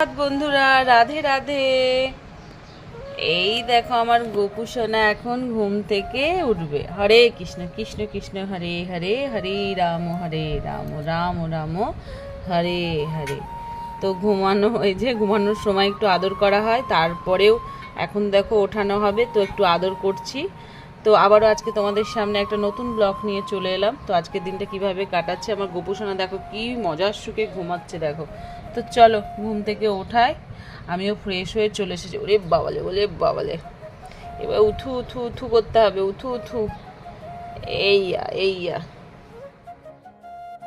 বন্ধুরা, রাধে রাধে। এই দেখো আমার গোপু সোনা এখন ঘুম থেকে উঠবে। হরে কৃষ্ণ কৃষ্ণ কৃষ্ণ, হরে হরে হরে রাম হরে রাম রাম রাম, হরে হরে। তো ঘুমানো, এই যে ঘুমানোর সময় একটু আদর করা হয়, তারপরেও এখন দেখো ওঠানো হবে, তো একটু আদর করছি। তো আবারও আজকে তোমাদের সামনে একটা নতুন ব্লগ নিয়ে চলে এলাম। তো আজকের দিনটা কীভাবে কাটাচ্ছে? আমার গোপুসোনা দেখো কি মজার সুখে ঘুমাচ্ছে, দেখো। তো চলো, ঘুম থেকে ওঠায় আমিও ফ্রেশ হয়ে চলে এসেছি। ওরে বাবালে ওরে বাবালে। এবার উঠু উঠু উঠু করতে হবে। উঠু উঠু। এইয়া এইয়া।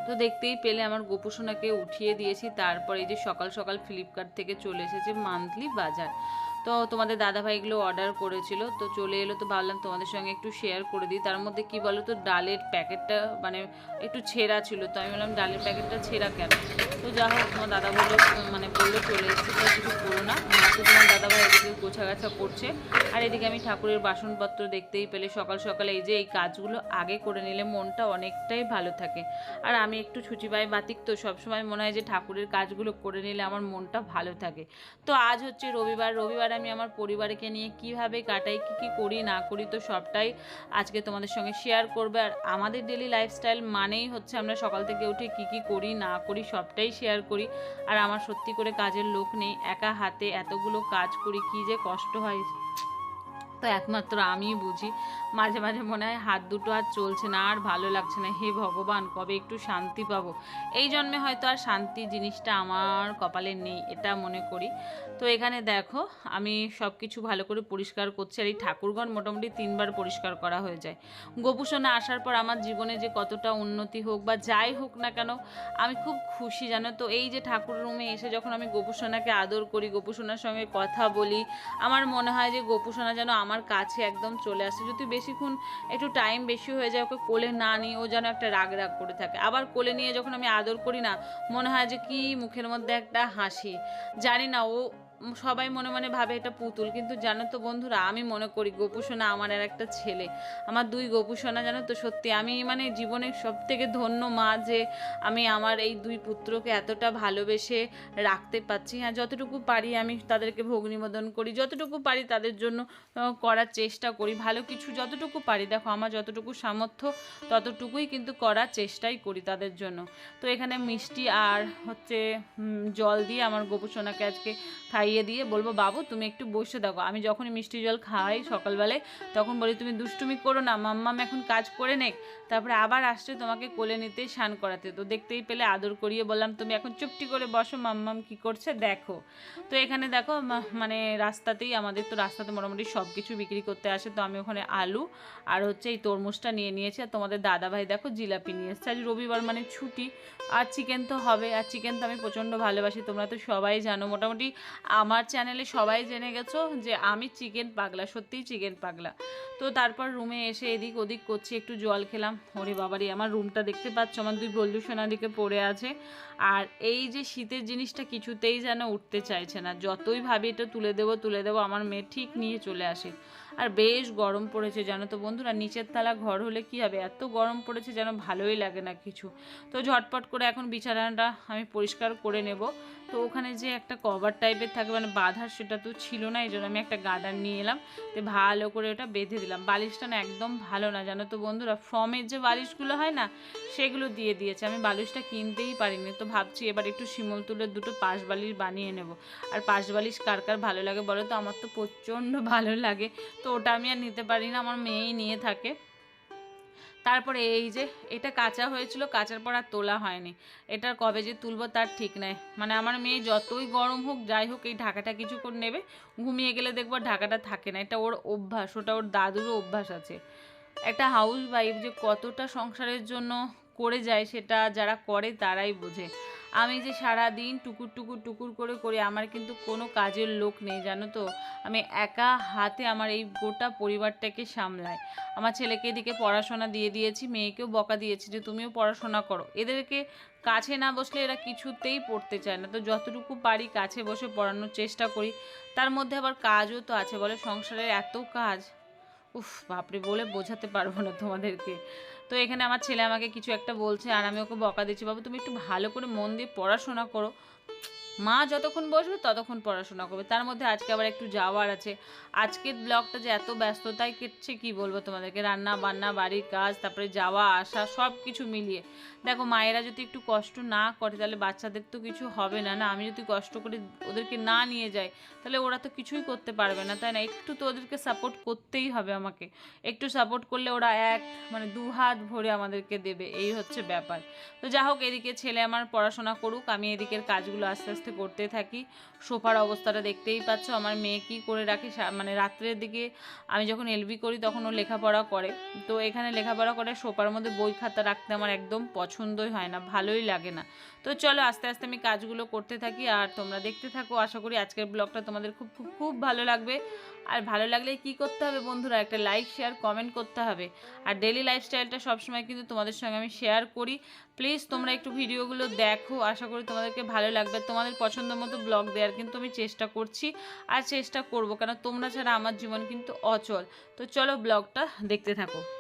তো দেখতেই পেলে আমার গোপুসোনাকে উঠিয়ে দিয়েছি। তারপর এই যে সকাল সকাল ফ্লিপকার্ট থেকে চলে এসেছে মান্থলি বাজার তো তোমাদের দাদাভাইগুলো অর্ডার করেছিল, তো চলে এলো তো ভাবলাম তোমাদের সঙ্গে একটু শেয়ার করে দিই। তার মধ্যে কি বলো তো ডালের প্যাকেটটা মানে একটু ছেঁড়া ছিল, তো আমি বললাম, ডালের প্যাকেটটা ছেঁড়া কেন? তো যা হোক, তোমার দাদা বলল মানে বলল চলে এসেছে, তো কিছু করো না। তো তোমার দাদাভাই এদিকে গোছা গাছা করছে। আর এদিকে আমি ঠাকুরের বাসনপত্র দেখতেই পেলে, সকাল সকালে এই যে এই কাজগুলো আগে করে নিলে মনটা অনেকটাই ভালো থাকে। আর আমি একটু ছুচিবাই বাতিক, তো সবসময় মনে হয় যে ঠাকুরের কাজগুলো করে নিলে আমার মনটা ভালো থাকে। তো আজ হচ্ছে রবিবার রবিবার আমি আমার পরিবারকে নিয়ে কীভাবে কাটাই, কি কি করি, না করি, তো সবটাই আজকে তোমাদের সঙ্গে শেয়ার করবে। আর আমাদের ডেলি লাইফস্টাইল মানেই হচ্ছে আমরা সকাল থেকে উঠে কি কি করি, না করি, সবটাই শেয়ার করি। আর আমার সত্যি করে কাজের লোক নেই, একা হাতে এতগুলো কাজ করি, কি যে কষ্ট হয়। তো একমাত্র আমিই বুঝি। মাঝে মাঝে মনে হয় হাত দুটো আর চলছে না, আর ভালো লাগছে না। হে ভগবান, কবে একটু শান্তি পাবো? এই জন্মে হয়তো আর শান্তি জিনিসটা আমার কপালে নেই, এটা মনে করি। তো এখানে দেখো, আমি সব কিছু ভালো করে পরিষ্কার করছি, আর এই ঠাকুরগণ মোটামুটি তিনবার পরিষ্কার করা হয়ে যায়। গোপুসোনা আসার পর আমার জীবনে যে কতটা উন্নতি হোক বা যাই হোক না কেন, আমি খুব খুশি, জানো তো? এই যে ঠাকুর রুমে এসে যখন আমি গোপুসোনাকে আদর করি, গোপুসোনার সঙ্গে কথা বলি, আমার মনে হয় যে গোপুসোনা যেন আমার কাছে একদম চলে আসে। যদি বেশিক্ষণ একটু টাইম বেশি হয়ে যায় ওকে কোলে না নিই ও যেন একটা রাগ রাগ করে থাকে। আবার কোলে নিয়ে যখন আমি আদর করি না, মনে হয় যে কি মুখের মধ্যে একটা হাসি। জানি না, ও সবাই মনে মনে ভাবে এটা পুতুল। কিন্তু জানো তো বন্ধুরা, আমি মনে করি গোপুসোনা আমার আর একটা ছেলে। আমার দুই গোপুসোনা, জানো তো সত্যি। আমি মানে জীবনের সব থেকে ধন্য মা যে আমি আমার এই দুই পুত্রকে এতটা ভালোবেসে রাখতে পারছি। হ্যাঁ যতটুকু পারি আমি তাদেরকে ভোগ নিবেদন করি। যতটুকু পারি তাদের জন্য করার চেষ্টা করি। ভালো কিছু যতটুকু পারি, দেখো আমার যতটুকু সামর্থ্য ততটুকুই কিন্তু করার চেষ্টাই করি তাদের জন্য। তো এখানে মিষ্টি আর হচ্ছে জল দিয়ে আমার গোপুসোনাকে আজকে খাইয়ে দিয়ে বলব, বাবু, তুমি একটু বসে দেখো। আমি যখনই মিষ্টি জল খাই সকালবেলায়, তখন বলি, তুমি দুষ্টুমি করো না, মাম্মাম এখন কাজ করে নেক, তারপরে আবার আসছে তোমাকে কোলে নিতে, স্নান করাতে। তো দেখতেই পেলে, আদর করিয়ে বললাম, তুমি এখন চুপটি করে বসো, মাম্মাম কি করছে দেখো। তো এখানে দেখো মানে রাস্তাতেই আমাদের তো রাস্তাতে মোটামুটি সব কিছু বিক্রি করতে আসে। তো আমি ওখানে আলু আর হচ্ছে এই তরমুজটা নিয়ে নিয়েছি। আর তোমাদের দাদাভাই দেখো, জিলাপি নিয়ে এসছে। আজ রবিবার মানে ছুটি। আর চিকেন তো হবে, আর চিকেন তো আমি প্রচণ্ড ভালোবাসি, তোমরা তো সবাই জানো। মোটামুটি আমার চ্যানেলে সবাই জেনে গেছো যে আমি চিকেন পাগলা, সত্যিই চিকেন পাগলা। তো তারপর রুমে এসে এদিক ওদিক করছি, একটু জল খেলাম। ওরে বাবারি, আমার রুমটা দেখতে পাচ্ছ? আমার দুই বল্লু সোনা দিকে পড়ে আছে। আর এই যে শীতের জিনিসটা কিছুতেই যেন উঠতে চাইছে না। যতই ভাবি এটা তুলে দেবো তুলে দেবো, আমার মেয়ে ঠিক নিয়ে চলে আসে। আর বেশ গরম পড়েছে, জানো তো বন্ধুরা? নিচের তলা ঘর হলে কি হবে? এত গরম পড়েছে যেন ভালোই লাগে না কিছু। তো ঝটপট করে এখন বিছানাটা আমি পরিষ্কার করে নেব। তো ওখানে যে একটা কভার টাইপের থাকে মানে বাঁধার সেটা তো ছিল না এই জন্য আমি একটা গার্ডার নিয়ে এলাম। তো ভালো করে ওটা বেঁধে দিলাম। বালিশটা না একদম ভালো না, জানো তো বন্ধুরা? ফর্মের যে বালিশগুলো হয় না, সেগুলো দিয়ে দিয়েছে। আমি বালিশটা কিনতেই পারিনি। তো ভাবছি এবার একটু শিমল তুলের দুটো পাশ বালিশ বানিয়ে নেব। আর পাশ বালিশ কার কার ভালো লাগে বলো তো? আমার তো প্রচণ্ড ভালো লাগে। তো ওটা আমি আর নিতে পারি না, আমার মেয়েই নিয়ে থাকে। তারপরে এই যে, এটা কাঁচা হয়েছিল, কাঁচার পর আর তোলা হয়নি। এটার কবে যে তুলবো তার ঠিক নাই। মানে আমার মেয়ে যতই গরম হোক, যাই হোক, এই ঢাকাটা কিছু কিছুক্ষণ নেবে। ঘুমিয়ে গেলে দেখব ঢাকাটা থাকে না। এটা ওর অভ্যাস, ওটা ওর দাদুরও অভ্যাস আছে। একটা হাউস ওয়াইফ যে কতটা সংসারের জন্য করে যায়, সেটা যারা করে তারাই বোঝে। আমি যে সারা দিন টুকুর টুকুর টুকুর করে করে, আমার কিন্তু কোনো কাজের লোক নেই, জানো তো? আমি একা হাতে আমার এই গোটা পরিবারটাকে সামলাই। আমার ছেলেকে এদিকে পড়াশোনা দিয়ে দিয়েছি, মেয়েকেও বকা দিয়েছি যে তুমিও পড়াশোনা করো। এদেরকে কাছে না বসলে এরা কিছুতেই পড়তে চায় না। তো যতটুকু পারি কাছে বসে পড়ানোর চেষ্টা করি। তার মধ্যে আবার কাজও তো আছে, বলে সংসারের এত কাজ? উফ, বাপরে, বলে বোঝাতে পারব না তোমাদেরকে। তো এখানে আমার ছেলে আমাকে কিছু একটা বলছে আর আমি ওকে বকা দিচ্ছি। বাবু, তুমি একটু ভালো করে মন দিয়ে পড়াশোনা করো। মা যতক্ষণ বসবে ততক্ষণ পড়াশোনা করবে। তার মধ্যে আজকে আবার একটু যাওয়ার আছে। আজকের ব্লগটা যে এত ব্যস্ততায় কেটছে, কি বলব তোমাদেরকে? রান্না বান্না, বাড়ির কাজ, তারপরে যাওয়া, আসা সব কিছু মিলিয়ে। দেখো, মায়েরা যদি একটু কষ্ট না করে, তাহলে বাচ্চাদের তো কিছু হবে না না? আমি যদি কষ্ট করে ওদেরকে না নিয়ে যাই, তাহলে ওরা তো কিছুই করতে পারবে না, তাই না? একটু তো ওদেরকে সাপোর্ট করতেই হবে আমাকে। একটু সাপোর্ট করলে ওরা এক মানে দু হাত ভরে আমাদেরকে দেবে। এই হচ্ছে ব্যাপার। তো যা হোক এদিকে ছেলে আমার পড়াশোনা করুক, আমি এদিকের কাজগুলো আস্তে আস্তে করতে থাকি। সোফার অবস্থাটা দেখতেই পাচ্ছ, আমার মেয়ে কী করে রাখে মানে রাত্রের দিকে আমি যখন এলবি করি তখন ও লেখাপড়া করে। তো এখানে লেখাপড়া করে, সোফার মধ্যে বই খাতা রাখতে আমার একদম পছন্দই হয় না, ভালোই লাগে না। তো চলো আস্তে আস্তে আমি কাজগুলো করতে থাকি আর তোমরা দেখতে থাকো। আশা করি আজকের ব্লগটা তোমাদের খুব খুব খুব ভালো লাগবে। আর ভালো লাগলে কি করতে হবে বন্ধুরা? একটা লাইক শেয়ার কমেন্ট করতে হবে। আর ডেলি লাইফস্টাইলটা সবসময় কিন্তু তোমাদের সঙ্গে আমি শেয়ার করি। প্লিজ তোমরা একটু ভিডিওগুলো দেখো। আশা করি তোমাদেরকে ভালো লাগবে। তোমাদের পছন্দ মতো ব্লগ দেওয়ার কিন্তু আমি চেষ্টা করছি আর চেষ্টা করব। কেন তোমরা ছাড়া আমার জীবন কিন্তু অচল। তো চলো ব্লগটা দেখতে থাকো।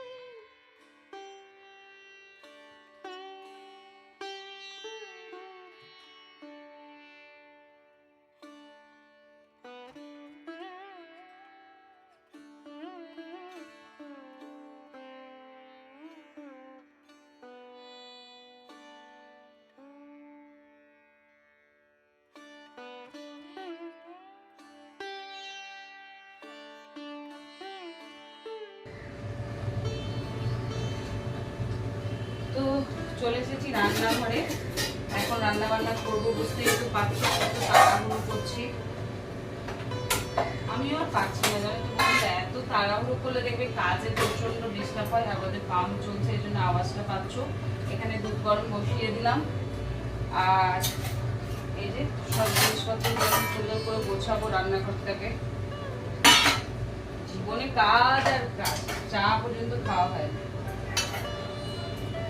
চলে এসেছি রান্নাঘরে। এখন রান্না বান্না করব বুঝতে একটু পাচ্ছি কত তাড়াহুড়ো করছি। আমিও আর পারছি না জানো তো বন্ধুরা, এত তাড়াহুড়ো করলে দেখবে কাজে প্রচণ্ড ডিস্টার্ব হয় আমাদের পাম্প চলছে এই জন্য আওয়াজটা পাচ্ছ। এখানে দুধ গরম বসিয়ে দিলাম। আর এই যে সব জিনিসপত্র সুন্দর করে গোছাবো রান্নাঘরটাকে। জীবনে কাজ আর কাজ চা পর্যন্ত খাওয়া হয়।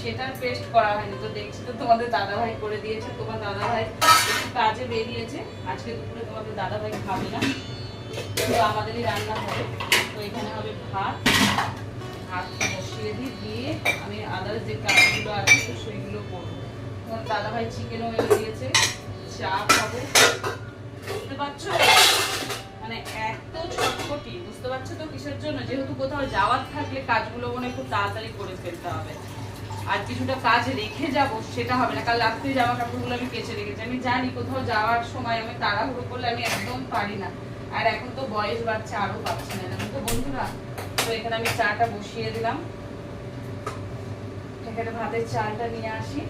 সেটার পেস্ট করা হয়নি। তো দেখছি তো তোমাদের দাদা ভাই করে দিয়েছে, তোমার দাদা ভাই একটু কাজে বেরিয়েছে। আজকে দুপুরে তোমাদের দাদা ভাই খাবে না। তো আমাদেরই রান্না হবে। তো এখানে হবে ভাত। ভাত বসিয়ে দিই, দিয়ে আমি আদার যে কাজগুলো আছে, তো সেইগুলো করব। তোমার দাদা ভাই চিকেনও এনে দিয়েছে, চা খাব। বুঝতে পারছ? মানে এত ছটপটি, বুঝতে পারছ তো কিসের জন্য? যেহেতু কোথাও যাওয়ার থাকলে কাজগুলো মনে খুব তাড়াতাড়ি করে ফেলতে হবে। আর কিছুটা কাজ রেখে যাব, সেটা হবে না। কাল রাত্রে জামা কাপড়গুলো আমি কেচে রেখেছি। আমি জানি কোথাও যাওয়ার সময় আমি তাড়াহুড়ো করলে আমি একদম পারি না। আর এখন তো বয়স বাড়ছে আরও পাচ্ছি না তো বন্ধুরা, তো এখানে আমি চাটা বসিয়ে দিলাম। এখানে ভাতের চালটা নিয়ে আসি।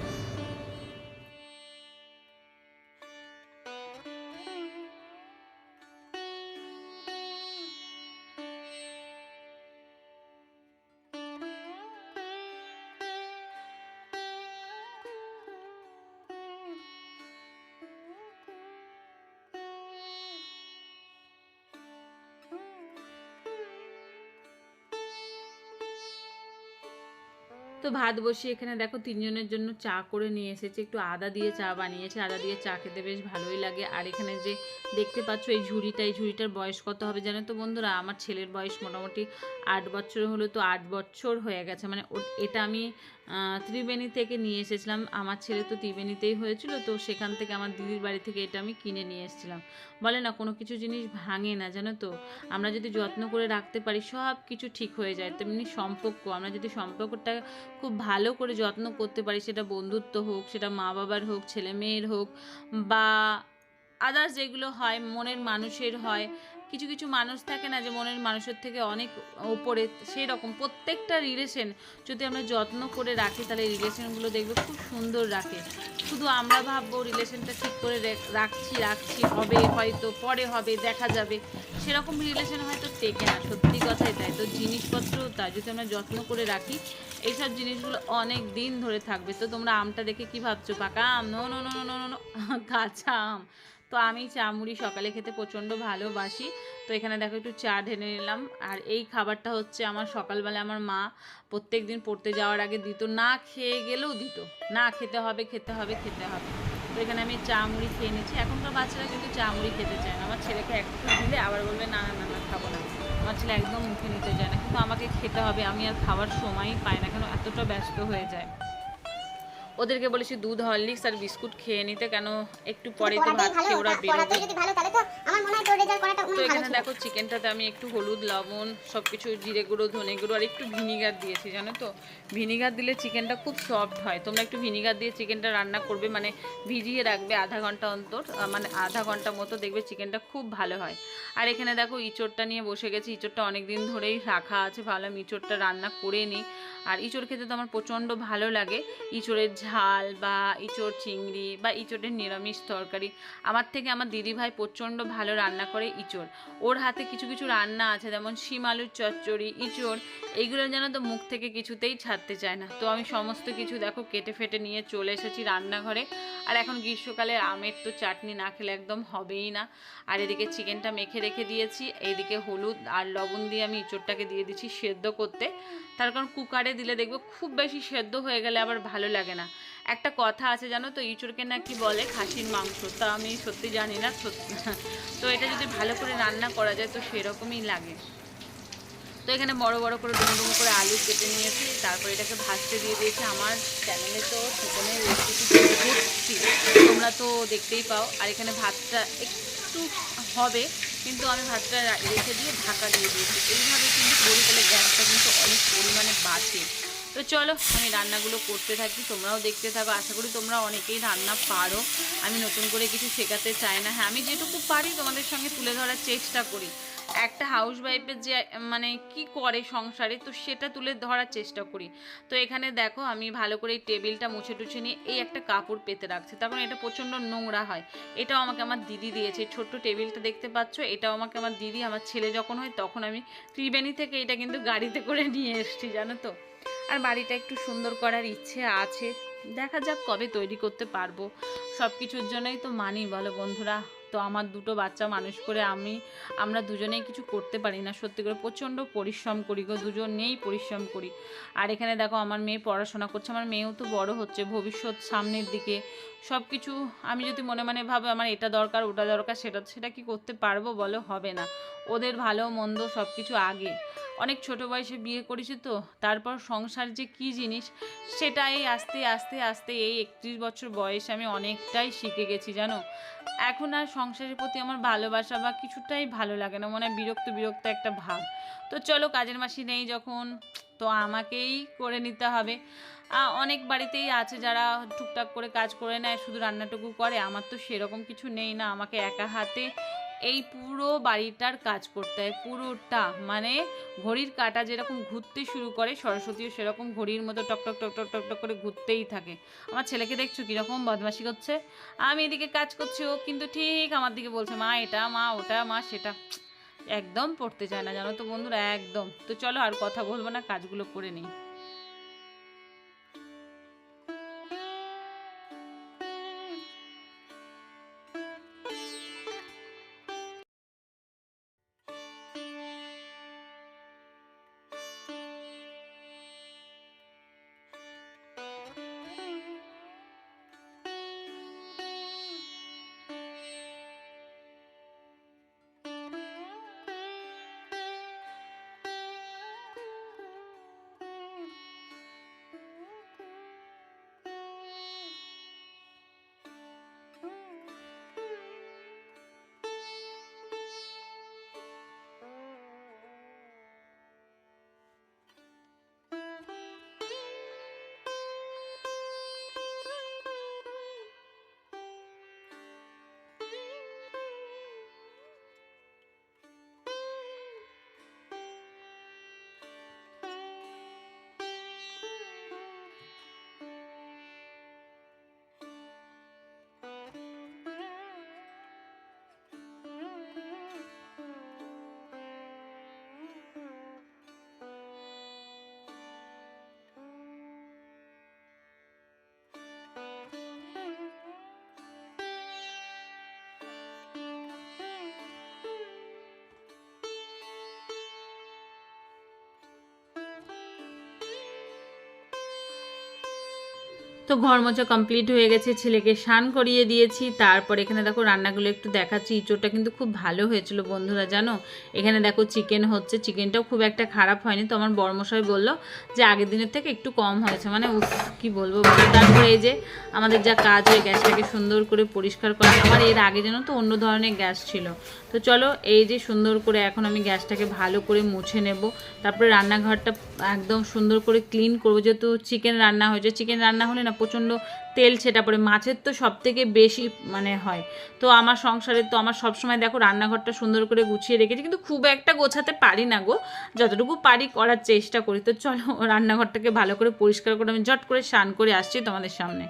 তো ভাত বসিয়ে এখানে দেখো তিনজনের জন্য চা করে নিয়ে এসেছে। একটু আদা দিয়ে চা বানিয়েছে। আদা দিয়ে চা খেতে বেশ ভালোই লাগে। আর এখানে যে দেখতে পাচ্ছ এই ঝুড়িটা, এই ঝুড়িটার বয়স কত হবে জানো তো বন্ধুরা? আমার ছেলের বয়স মোটামুটি আট বছর হলো তো আট বছর হয়ে গেছে। মানে এটা আমি ত্রিবেণী থেকে নিয়ে এসেছিলাম। আমার ছেলে তো ত্রিবেণীতেই হয়েছিল, তো সেখান থেকে আমার দিদির বাড়ি থেকে এটা আমি কিনে নিয়ে এসেছিলাম। বলে না, কোনো কিছু জিনিস ভাঙে না, জানো তো? আমরা যদি যত্ন করে রাখতে পারি, সব কিছু ঠিক হয়ে যায়। তেমনি সম্পর্ক, আমরা যদি সম্পর্কটা খুব ভালো করে যত্ন করতে পারি, সেটা বন্ধুত্ব হোক, সেটা মা বাবার হোক, ছেলে মেয়ের হোক, বা আদার্স যেগুলো হয়, মনের মানুষের হয় কিছু কিছু মানুষ থাকে না যে মনের মানুষের থেকে অনেক ওপরে সেই রকম প্রত্যেকটা রিলেশন যদি আমরা যত্ন করে রাখি, তাহলে রিলেশনগুলো দেখবে খুব সুন্দর রাখে। শুধু আমরা ভাববো রিলেশনটা ঠিক করে রাখছি রাখছি, হবে হয়তো, পরে হবে, দেখা যাবে। সেরকম রিলেশন হয়তো টেকে না, সত্যি কথাই তাই। তো জিনিসপত্র তাই, যদি আমরা যত্ন করে রাখি, এইসব জিনিসগুলো অনেক দিন ধরে থাকবে। তো তোমরা আমটা দেখে কি ভাবছ? পাকা আম? No no no no no কাঁচা আম। তো আমি চা মুড়ি সকালে খেতে প্রচণ্ড ভালোবাসি। তো এখানে দেখো একটু চা ঢেলে নিলাম। আর এই খাবারটা হচ্ছে আমার সকালবেলা আমার মা প্রত্যেক দিন পড়তে যাওয়ার আগে দিত। না খেয়ে গেলেও দিত। না খেতে হবে খেতে হবে খেতে হবে। তো এখানে আমি চা মুড়ি খেয়ে নিচ্ছি এখনকার বাচ্চারা কিন্তু চা মুড়ি খেতে চায় না। আমার ছেলেকে একটু দিলে আবার বলবে না না না, খাব না। আমার ছেলে একদম মুখে নিতে চায় না। কিন্তু আমাকে খেতে হবে। আমি আর খাওয়ার সময়ই পাই না। কেন? এতটা ব্যস্ত হয়ে যায়। ওদেরকে বলেছি দুধ হরলিক্স আর বিস্কুট খেয়ে নিতে কেন একটু পরে তো ভাত খেয়ে ওরা বেরোবে? ভালো তো মনে হয় এখানে দেখো চিকেনটাতে আমি একটু হলুদ লবণ সব কিছু জিরে গুঁড়ো ধনে গুঁড়ো আর একটু ভিনিগার দিয়েছি জানো তো? ভিনিগার দিলে চিকেনটা খুব সফট হয়। তোমরা একটু ভিনিগার দিয়ে চিকেনটা রান্না করবে মানে ভিজিয়ে রাখবে আধা ঘণ্টা অন্তর মানে আধা ঘণ্টা মতো দেখবে চিকেনটা খুব ভালো হয়। আর এখানে দেখো ইঁচড়টা নিয়ে বসে গেছি ইঁচড়টা অনেক দিন ধরেই রাখা আছে ভাবলাম ইঁচড়টা রান্না করে নিই। আর ইঁচড় খেতে তো আমার প্রচণ্ড ভালো লাগে ইঁচড়ের ঝাল বা ইঁচড় চিংড়ি বা ইঁচড়ের নিরামিষ তরকারি। আমার থেকে আমার দিদি ভাই প্রচণ্ড ভালো রান্না করে ইঁচড়। ওর হাতে কিছু কিছু রান্না আছে, যেমন শিম আলুর চচ্চড়ি, ইঁচড় এইগুলো যেন তো মুখ থেকে কিছুতেই ছাড়তে চায় না। তো আমি সমস্ত কিছু দেখো কেটে ফেটে নিয়ে চলে এসেছি রান্নাঘরে। আর এখন গ্রীষ্মকালে আমের তো চাটনি না খেলে একদম হবেই না। আর এদিকে চিকেনটা মেখে রেখে দিয়েছি, এইদিকে হলুদ আর লবণ দিয়ে আমি ইঁচড়টাকে দিয়ে দিচ্ছি সেদ্ধ করতে। তার কারণ কুকারে দিলে দেখব খুব বেশি সেদ্ধ হয়ে গেলে আবার ভালো লাগে না। একটা কথা আছে জানো তো, ইঁচড়কে নাকি বলে? খাসির মাংস। তা আমি সত্যি জানি না তো এটা যদি ভালো করে রান্না করা যায় তো সেরকমই লাগে। তো এখানে বড় বড় করে ডুমো ডুমো করে আলু কেটে নিয়েছি, তারপর এটাকে ভাজতে দিয়ে দিয়েছি। আমার চ্যানেলে তো চিকেনের রেসিপি ভর্তি তোমরা তো দেখতেই পাও। আর এখানে ভাতটা একটু হবে কিন্তু আমি ভাতটা রেখে দিয়ে ঢাকা দিয়ে দিয়েছি। এইভাবে কিন্তু করি তাহলে গ্যাসটা কিন্তু অনেক পরিমাণে বাঁচে তো চলো, আমি রান্নাগুলো করতে থাকি, তোমরাও দেখতে থাকো। আশা করি তোমরা অনেকেই রান্না পারো। আমি নতুন করে কিছু শেখাতে চাই না। হ্যাঁ আমি যেটুকু পারি তোমাদের সঙ্গে তুলে ধরার চেষ্টা করি। একটা হাউস ওয়াইফের যে মানে কি করে সংসারে, তো সেটা তুলে ধরার চেষ্টা করি। তো এখানে দেখো, আমি ভালো করে এই টেবিলটা মুছে টুছে নিয়ে এই একটা কাপড় পেতে রাখছি। তার এটা প্রচণ্ড নোংরা হয়। এটাও আমাকে আমার দিদি দিয়েছে। ছোট্ট টেবিলটা দেখতে পাচ্ছ, এটাও আমাকে আমার দিদি, আমার ছেলে যখন হয় তখন আমি ত্রিবেণী থেকে এটা কিন্তু গাড়িতে করে নিয়ে এসেছি, জানো তো। আর বাড়িটা একটু সুন্দর করার ইচ্ছে আছে। দেখা যাক কবে তৈরি করতে পারব। সব কিছুর জন্যই তো মানি, বলো বন্ধুরা। তো আমার দুটো বাচ্চা মানুষ করে আমি, আমরা দুজনেই কিছু করতে পারি না। সত্যি করে প্রচণ্ড পরিশ্রম করি গো, দুজনেই পরিশ্রম করি। আর এখানে দেখো আমার মেয়ে পড়াশোনা করছে, আমার মেয়েও তো বড় হচ্ছে, ভবিষ্যৎ সামনের দিকে। সব কিছু আমি যদি মনে মনে ভাবে, আমার এটা দরকার, ওটা দরকার, সেটা সেটা কি করতে পারব বলো? হবে না। ওদের ভালো মন্দ সব কিছু আগে। অনেক ছোট বয়সে বিয়ে করেছি তো, তারপর সংসার যে কি জিনিস সেটা এই আস্তে আস্তে আস্তে এই একত্রিশ বছর বয়সে আমি অনেকটাই শিখে গেছি, জানো? এখন আর সংসারের প্রতি আমার ভালোবাসা বা কিছুটাই ভালো লাগে না, মনে হয় বিরক্ত বিরক্ত একটা ভাব। তো চলো কাজের মাসি নেই যখন, তো আমাকেই করে নিতে হবে। অনেক বাড়িতেই আছে যারা টুকটাক করে কাজ করে নেয়, শুধু রান্নাটুকু করে, আমার তো সেরকম কিছু নেই না, আমাকে একা হাতে এই পুরো বাড়িটার কাজ করতে হয়, পুরোটা। মানে ঘড়ির কাঁটা যেরকম ঘুরতে শুরু করে, সরস্বতীও সেরকম ঘড়ির মতো টক টক টক টক টক টক করে ঘুরতেই থাকে। আমার ছেলেকে দেখছ কীরকম বদমাশি করছে? আমি এদিকে কাজ করছি, ও কিন্তু ঠিক আমার দিকে বলছে, মা, এটা, মা, ওটা, মা, সেটা। একদম পড়তে চায় না, জানো তো বন্ধুরা, একদম। তো চলো আর কথা বলব না, কাজগুলো করে নিই। তো ঘর মোছা কমপ্লিট হয়ে গেছে, ছেলেকে স্নান করিয়ে দিয়েছি। তারপর এখানে দেখো রান্নাগুলো একটু দেখাচ্ছি। ইঁচোড়টা কিন্তু খুব ভালো হয়েছিল বন্ধুরা, জানো? এখানে দেখো চিকেন হচ্ছে চিকেনটাও খুব একটা খারাপ হয়নি। তো আমার বর্মশাই বলল যে আগের দিনের থেকে একটু কম হয়েছে। মানে কি বলব? বলো। তারপরে এই যে আমাদের যা কাজ হয়, গ্যাসটাকে সুন্দর করে পরিষ্কার করা আমার এর আগে যেন তো অন্য ধরনের গ্যাস ছিল। তো চলো এই যে সুন্দর করে এখন আমি গ্যাসটাকে ভালো করে মুছে নেব। তারপরে রান্নাঘরটা একদম সুন্দর করে ক্লিন করব। যেহেতু চিকেন রান্না হয়েছে চিকেন রান্না হলে না প্রচণ্ড তেল সেটা পরে মাছের তো সব থেকে বেশি মানে হয়। তো আমার সংসারে, তো আমার সবসময় দেখো রান্নাঘরটা সুন্দর করে গুছিয়ে রেখেছি, কিন্তু খুব একটা গোছাতে পারি না গো। যতটুকু পারি করার চেষ্টা করি। তো চলো রান্নাঘরটাকে ভালো করে পরিষ্কার করে আমি ঝট করে স্নান করে আসছি তোমাদের সামনে।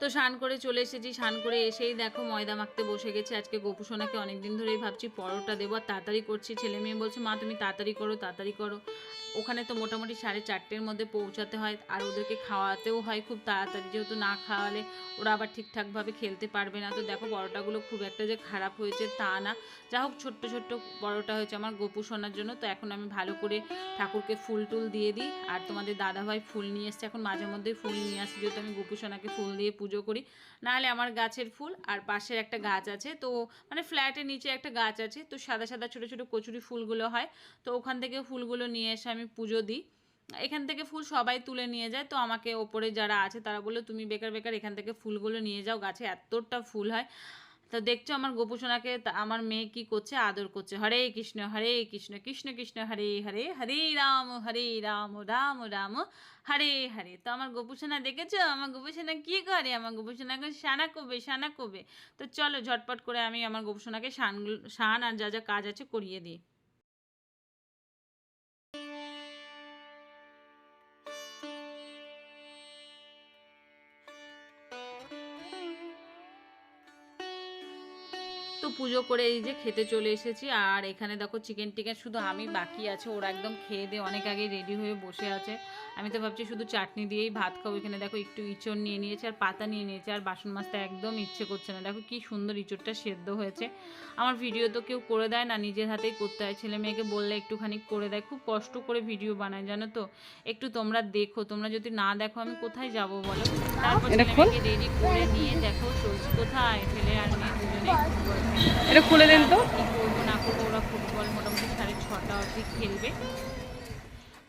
তো স্নান করে চলে এসেছি, স্নান করে এসেই দেখো ময়দা মাখতে বসে গেছে। আজকে গোপু সোনাকে অনেকদিন ধরেই ভাবছি, পরোটা দেবো আর তাড়াতাড়ি করছি। ছেলে মেয়ে বলছে, মা, তুমি তাড়াতাড়ি করো তাড়াতাড়ি করো। ওখানে তো মোটামুটি সাড়ে চারটের মধ্যে পৌঁছাতে হয় আর ওদেরকে খাওয়াতেও হয় খুব তাড়াতাড়ি। যেহেতু না খাওয়ালে ওরা আবার ঠিকঠাকভাবে খেলতে পারবে না। তো দেখো পরোটাগুলো খুব একটা যে খারাপ হয়েছে তা না। যা হোক ছোট্ট ছোট্ট পরোটা হয়েছে আমার গোপু সোনার জন্য। তো এখন আমি ভালো করে ঠাকুরকে ফুল টুল দিয়ে দিই আর তোমাদের দাদাভাই ফুল নিয়ে এসছে। এখন মাঝে মধ্যেই ফুল নিয়ে আসি যেহেতু আমি গোপু সোনাকে ফুল দিয়ে পুজো করি। নাহলে আমার গাছের ফুল আর পাশের একটা গাছ আছে। তো মানে ফ্ল্যাটের নিচে একটা গাছ আছে। তো সাদা সাদা ছোটো ছোটো কচুরি ফুলগুলো হয়। তো ওখান থেকে ফুলগুলো নিয়ে এসে আমি পুজো দিই। এখান থেকে ফুল সবাই তুলে নিয়ে যায়। তো আমাকে ওপরে যারা আছে তারা বলল, তুমি বেকার বেকার, এখান থেকে ফুলগুলো নিয়ে যাও। গাছে এতটা ফুল হয়। তো দেখছ আমার গোপুসোনাকে আমার মেয়ে কি করছে? আদর করছে। হরে কৃষ্ণ হরে কৃষ্ণ কৃষ্ণ কৃষ্ণ, হরে হরে হরে রাম হরে রাম রাম রাম, হরে হরে। তো আমার গোপুসোনা দেখেছ? আমার গোপুসোনা কি করে? আমার গোপুসোনাকে সানা কবে সানা কবে তো চলো ঝটপট করে আমি আমার গোপুসোনাকে শান শান আর যা যা কাজ আছে করিয়ে দিই। পুজো করে এই যে খেতে চলে এসেছি। আর এখানে দেখো চিকেন টিকেন শুধু আমি বাকি আছে ওরা একদম খেয়ে দিয়ে অনেক আগে রেডি হয়ে বসে আছে। আমি তো ভাবছি শুধু চাটনি দিয়েই ভাত খাব। এখানে দেখো একটু ইঁচড় নিয়ে নিয়েছে আর পাতা নিয়ে নিয়েছে আর বাসন মাছটা একদম ইচ্ছে করছে না। দেখো কি সুন্দর ইঁচড়টা সেদ্ধ হয়েছে। আমার ভিডিও তো কেউ করে দেয় না নিজের হাতেই করতে হয়। ছেলে মেয়েকে বললে একটুখানি করে দেয়। খুব কষ্ট করে ভিডিও বানায় জানো তো? একটু তোমরা দেখো তোমরা যদি না দেখো আমি কোথায় যাব বলো? তারপর ছেলে মেয়েকে রেডি করে নিয়ে দেখো চলছি কোথায়? ছেলে আর মেয়ে দুজনে। এটা খুলে দেন তো। না ওরা ফুটবল মোটামুটি সাড়ে ছটা অবধি খেলবে।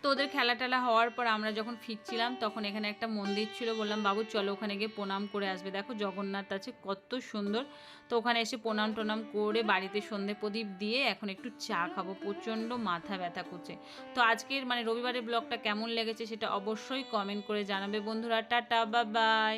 তো ওদের খেলা টেলা হওয়ার পর আমরা যখন ফিরছিলাম, তখন এখানে একটা মন্দির ছিল, বললাম, বাবু, চলো ওখানে গিয়ে প্রণাম করে আসবে। দেখো, জগন্নাথ আছে, কত সুন্দর। তো ওখানে এসে প্রণাম টনাম করে বাড়িতে সন্ধে প্রদীপ দিয়ে এখন একটু চা খাব। প্রচণ্ড মাথা ব্যথা করছে। তো আজকের মানে রবিবারের ব্লগটা কেমন লেগেছে সেটা অবশ্যই কমেন্ট করে জানাবে। বন্ধুরা, টাটা বা বাই